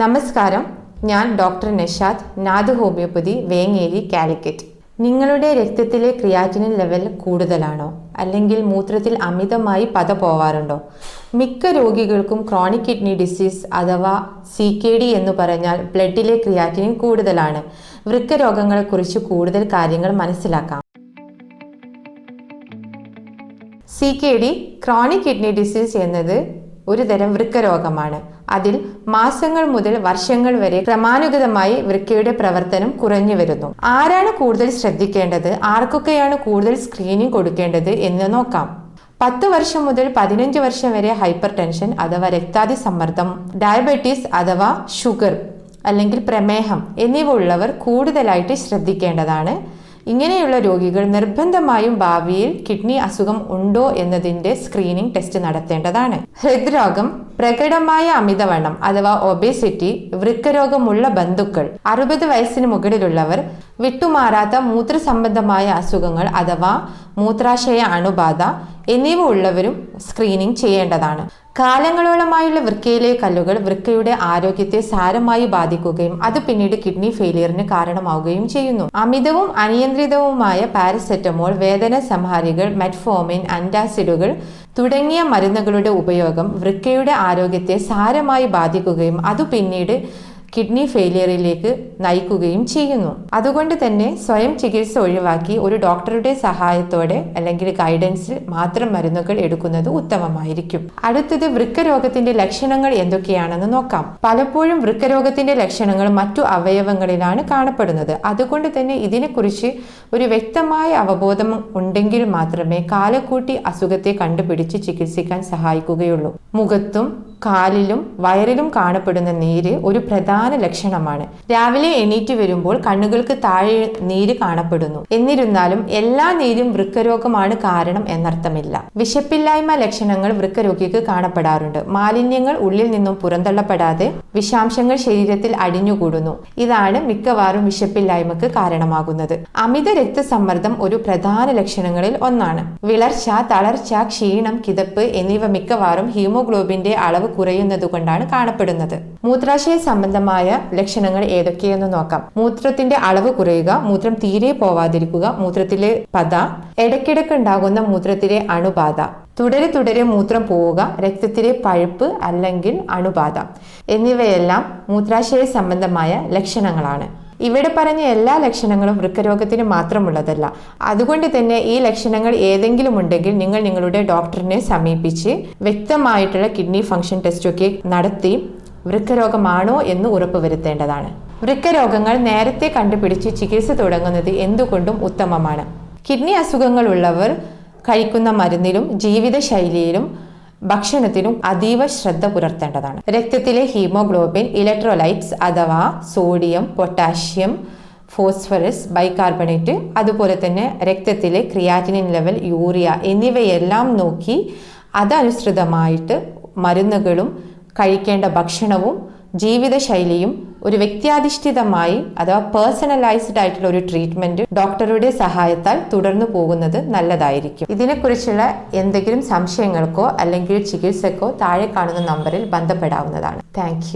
നമസ്കാരം. ഞാൻ doctor Nishad Nad homeopathy Vengeri Calicut. നിങ്ങളുടെ രക്തത്തിലെ ക്രിയാറ്റിനിൻ ലെവൽ കൂടുതലാണോ? അല്ലെങ്കിൽ മൂത്രത്തിൽ അമിതമായി പത പോവാറുണ്ടോ? മിക്ക രോഗികൾക്കും ക്രോണിക് കിഡ്നി ഡിസീസ് അഥവാ സി കെ ഡി എന്ന് പറഞ്ഞാൽ ബ്ലഡിലെ ക്രിയാറ്റിനിൻ കൂടുതലാണ്. വൃക്ക രോഗങ്ങളെക്കുറിച്ച് കൂടുതൽ കാര്യങ്ങൾ മനസ്സിലാക്കാം. C K D chronic kidney disease എന്നത് ഒരു തരം വൃക്ക രോഗമാണ് അതിൽ മാസങ്ങൾ മുതൽ വർഷങ്ങൾ വരെ ക്രമാനുഗതമായി വൃക്കയുടെ പ്രവർത്തനം കുറഞ്ഞു വരുന്നു. ആരാണ് കൂടുതൽ ശ്രദ്ധിക്കേണ്ടത്? ആർക്കൊക്കെയാണ് കൂടുതൽ സ്ക്രീനിങ് കൊടുക്കേണ്ടത് എന്ന് നോക്കാം. പത്ത് വർഷം മുതൽ പതിനഞ്ച് വർഷം വരെ ഹൈപ്പർ ടെൻഷൻ അഥവാ രക്താതി സമ്മർദ്ദം ഡയബറ്റീസ് അഥവാ ഷുഗർ അല്ലെങ്കിൽ പ്രമേഹം എന്നിവ ഉള്ളവർ കൂടുതലായിട്ട് ശ്രദ്ധിക്കേണ്ടതാണ്. ഇങ്ങനെയുള്ള രോഗികൾ നിർബന്ധമായും ഭാവിയിൽ കിഡ്നി അസുഖം ഉണ്ടോ എന്നതിന്റെ സ്ക്രീനിംഗ് ടെസ്റ്റ് നടത്തേണ്ടതാണ്. ഹൃദ്രോഗം പ്രകടമായ അമിതവണ്ണം അഥവാ ഒബേസിറ്റി വൃക്കരോഗമുള്ള ബന്ധുക്കൾ അറുപത് വയസ്സിന് മുകളിലുള്ളവർ വിട്ടുമാറാത്ത മൂത്രസംബന്ധമായ അസുഖങ്ങൾ അഥവാ മൂത്രാശയ അണുബാധ എന്നിവ ഉള്ളവരും സ്ക്രീനിങ് ചെയ്യേണ്ടതാണ്. കാലങ്ങളോളമായുള്ള വൃക്കയിലെ കല്ലുകൾ വൃക്കയുടെ ആരോഗ്യത്തെ സാരമായി ബാധിക്കുകയും അത് പിന്നീട് കിഡ്നി ഫെയിലിയറിന് കാരണമാവുകയും ചെയ്യുന്നു. അമിതവും അനിയന്ത്രിതവുമായ പാരസെറ്റമോൾ വേദന സംഹാരികൾ മെറ്റ്ഫോമിൻ അന്റാസിഡുകൾ തുടങ്ങിയ മരുന്നുകളുടെ ഉപയോഗം വൃക്കയുടെ ആരോഗ്യത്തെ സാരമായി ബാധിക്കുകയും അത് പിന്നീട് കിഡ്നി ഫെയിലിയറിലേക്ക് നയിക്കുകയും ചെയ്യുന്നു. അതുകൊണ്ട് തന്നെ സ്വയം ചികിത്സ ഒഴിവാക്കി ഒരു ഡോക്ടറുടെ സഹായത്തോടെ അല്ലെങ്കിൽ ഗൈഡൻസിൽ മാത്രം മരുന്നുകൾ എടുക്കുന്നത് ഉത്തമമായിരിക്കും. അടുത്തത് വൃക്കരോഗത്തിന്റെ ലക്ഷണങ്ങൾ എന്തൊക്കെയാണെന്ന് നോക്കാം. പലപ്പോഴും വൃക്കരോഗത്തിന്റെ ലക്ഷണങ്ങൾ മറ്റു അവയവങ്ങളിലാണ് കാണപ്പെടുന്നത്. അതുകൊണ്ട് തന്നെ ഇതിനെക്കുറിച്ച് ഒരു വ്യക്തമായ അവബോധം ഉണ്ടെങ്കിൽ മാത്രമേ കാലക്കൂട്ടി അസുഖത്തെ കണ്ടുപിടിച്ച് ചികിത്സിക്കാൻ സഹായിക്കുകയുള്ളൂ. മുഖത്തും കാലിലും വയറിലും കാണപ്പെടുന്ന നീര് ഒരു പ്രധാന ലക്ഷണമാണ്. രാവിലെ എണീറ്റ് വരുമ്പോൾ കണ്ണുകൾക്ക് താഴെ നീര് കാണപ്പെടുന്നു. എന്നിരുന്നാലും എല്ലാ നീരും വൃക്കരോഗമാണ് കാരണം എന്നർത്ഥമില്ല. വിശപ്പില്ലായ്മ ലക്ഷണങ്ങൾ വൃക്കരോഗിക്ക് കാണപ്പെടാറുണ്ട്. മാലിന്യങ്ങൾ ഉള്ളിൽ നിന്നും പുറന്തള്ളപ്പെടാതെ വിഷാംശങ്ങൾ ശരീരത്തിൽ അടിഞ്ഞുകൂടുന്നു. ഇതാണ് മിക്കവാറും വിശപ്പില്ലായ്മക്ക് കാരണമാകുന്നത്. അമിത രക്തസമ്മർദ്ദം ഒരു പ്രധാന ലക്ഷണങ്ങളിൽ ഒന്നാണ്. വിളർച്ച തളർച്ച ക്ഷീണം കിതപ്പ് എന്നിവ മിക്കവാറും ഹീമോഗ്ലോബിന്റെ അളവ് കുറയുന്നത് കൊണ്ടാണ് കാണപ്പെടുന്നത്. മൂത്രാശയ സംബന്ധമായ ലക്ഷണങ്ങൾ ഏതൊക്കെയെന്ന് നോക്കാം. മൂത്രത്തിന്റെ അളവ് കുറയുക മൂത്രം തീരെ പോവാതിരിക്കുക മൂത്രത്തിലെ പത ഇടയ്ക്കിടയ്ക്ക് ഉണ്ടാകുന്ന മൂത്രത്തിലെ അണുബാധ. തുടരെ തുടരെ മൂത്രം പോവുക രക്തത്തിലെ പഴുപ്പ് അല്ലെങ്കിൽ അണുബാധ. എന്നിവയെല്ലാം മൂത്രാശയ സംബന്ധമായ ലക്ഷണങ്ങളാണ്. ഇവിടെ പറഞ്ഞ എല്ലാ ലക്ഷണങ്ങളും വൃക്കരോഗത്തിന് മാത്രമുള്ളതല്ല. അതുകൊണ്ട് തന്നെ ഈ ലക്ഷണങ്ങൾ ഏതെങ്കിലും ഉണ്ടെങ്കിൽ നിങ്ങൾ നിങ്ങളുടെ ഡോക്ടറിനെ സമീപിച്ച് വ്യക്തമായിട്ടുള്ള കിഡ്നി ഫംഗ്ഷൻ ടെസ്റ്റൊക്കെ നടത്തി വൃക്കരോഗമാണോ എന്ന് ഉറപ്പുവരുത്തേണ്ടതാണ് വൃക്കരോഗങ്ങൾ നേരത്തെ കണ്ടുപിടിച്ച് ചികിത്സ തുടങ്ങുന്നത് എന്തുകൊണ്ടും ഉത്തമമാണ്. കിഡ്നി അസുഖങ്ങളുള്ളവർ കഴിക്കുന്ന മരുന്നിലും ജീവിതശൈലിയിലും ഭക്ഷണത്തിനും അതീവ ശ്രദ്ധ പുലർത്തേണ്ടതാണ്. രക്തത്തിലെ ഹീമോഗ്ലോബിൻ ഇലക്ട്രോലൈറ്റ്സ് അഥവാ സോഡിയം പൊട്ടാഷ്യം ഫോസ്ഫറസ് ബൈകാർബണേറ്റ് അതുപോലെ തന്നെ രക്തത്തിലെ ക്രിയാറ്റിനിൻ ലെവൽ യൂറിയ എന്നിവയെല്ലാം നോക്കി അതനുസൃതമായിട്ട് മരുന്നുകളും കഴിക്കേണ്ട ഭക്ഷണവും ജീവിതശൈലിയും ഒരു വ്യക്തിയാധിഷ്ഠിതമായി അഥവാ പേഴ്സണലൈസ്ഡ് ആയിട്ടുള്ള ഒരു ട്രീറ്റ്മെന്റ് ഡോക്ടറുടെ സഹായത്താൽ തുടർന്നു പോകുന്നത് നല്ലതായിരിക്കും. ഇതിനെക്കുറിച്ചുള്ള എന്തെങ്കിലും സംശയങ്ങൾക്കോ അല്ലെങ്കിൽ ചികിത്സക്കോ താഴെ കാണുന്ന നമ്പറിൽ ബന്ധപ്പെടാവുന്നതാണ്. താങ്ക്